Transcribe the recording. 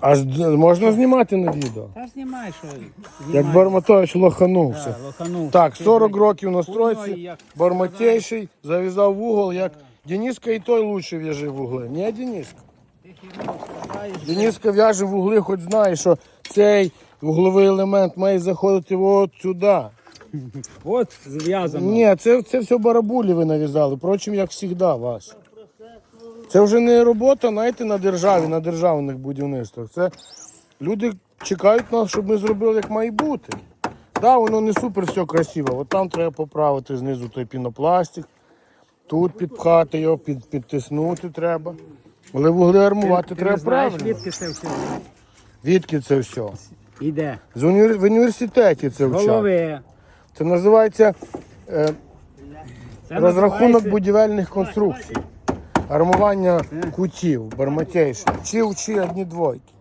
А з- можна знімати на відео? Та знімай, що Як Барматович лоханувся. Да, лоханув. Так, 40 років на стройці, Барматейший, зав'язав вугол, як Дениска і той лучше в'яже вугли. Ні, Дениска. Дениска в'яже вугли, хоч знає, що цей вугловий елемент має заходити от сюди. От зв'язано. Ні, це, це все барабулі ви нав'язали, впрочем, як завжди, вас. Це вже не робота, знаєте, на державі, на державних будівництвах. Це люди чекають нас, щоб ми зробили як має бути. Так, да, воно не супер все красиво. От там треба поправити знизу той пінопластик, тут підпхати його, під, підтиснути треба. Але вугли армувати Ти треба знаєш, правильно. звідки це все Відки це все? іде. З універ... В університеті це вчать. Голови. Це називається е, Це розрахунок називається- будівельних конструкцій. Армування кутів, барматейших. Чи вчи одні двойки.